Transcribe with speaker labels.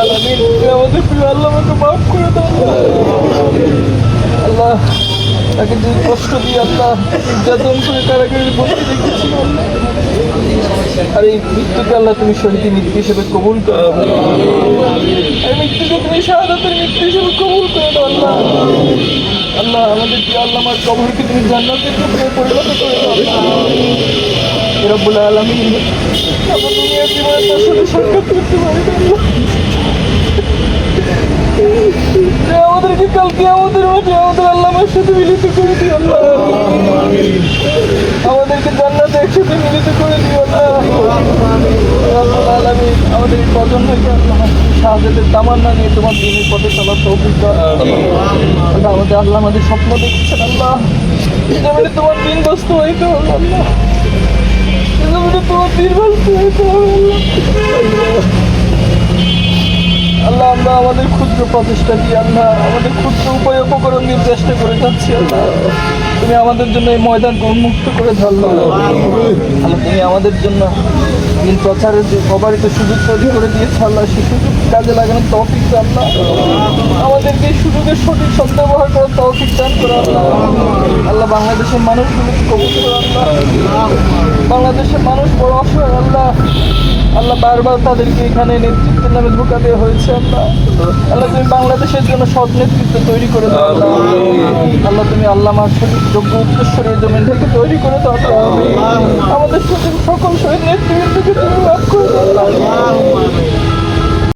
Speaker 1: আলামিন তুমি আমাদের প্রিয় আল্লাহ আমাকে মাফ করে দাও আল্লাহ, তাকে যে কষ্ট দিয়ে আল্লাহ নির্যাতন করে কারাগারের বসে রেখেছিল আল্লাহ। আর এই মৃত্যুকে আল্লাহ তুমি শহীদি মৃত্যু হিসেবে কবুল করো এই মৃত্যুকে তুমি শাহাদাতের মৃত্যু হিসেবে কবুল করে দাও, আল্লাহ আল্লাহ, আমাদের যে আল্লাহ আমার কবরকে তুমি জান্নাতের পরিণত করে দাও আল্লাহ। রব্বুল আলামিন। আমরা দুনিয়ার জীবনে তার আল্লাহ। কালকে আমাদের আমাদের আল্লাহর সাথে মিলিত করে দিও আল্লাহ। আমাদেরকে জান্নাতে একসাথে মিলিত করে দিও আল্লাহ। রব্বুল আমাদের এই প্রজন্ম আল্লাহ শাহাদাতের তামান্না নিয়ে তোমার দিনের পথে চলার আল্লাহ আমাদের আল্লাহ আমাদের স্বপ্ন দেখছেন আল্লাহ। তোমার দিন আল্লাহ দিন বাস্তবায়িত হল আল্লাহ। আল্লাহ, আমরা আমাদের ক্ষুদ্র প্রচেষ্টা দিয়ে আল্লাহ, আমাদের ক্ষুদ্র উপায় উপকরণ নিয়ে চেষ্টা করে যাচ্ছি, আল্লাহ। তুমি আমাদের জন্য এই ময়দান উন্মুক্ত করে ধরল। তুমি আমাদের জন্য দিন প্রচারের যে অবারিত সুযোগ তৈরি করে দিয়েছে আল্লাহ সেই সুযোগ কাজে লাগানোর তৌফিক দাও না আমাদেরকে সুযোগের সঠিক সদ্ব্যবহার করার তৌফিক দান করে আল্লাহ। আল্লাহ বাংলাদেশের মানুষগুলোকে কবুল করে আল্লাহ। বাংলাদেশের মানুষ বড় অসহায়, আল্লাহ। আল্লাহ বারবার তাদেরকে এখানে নেতৃত্বের নামে ধোকা দেওয়া হয়েছে আল্লাহ। আল্লাহ তুমি বাংলাদেশের জন্য সৎ নেতৃত্ব তৈরি করে দাও আল্লাহ। তুমি আল্লাহ আমার সঠিক যোগ্য উত্তর জমিন থেকে তৈরি করে দাও আমাদের সকল শহীদ নেতৃত্বকে তুমি লাভ করে দাও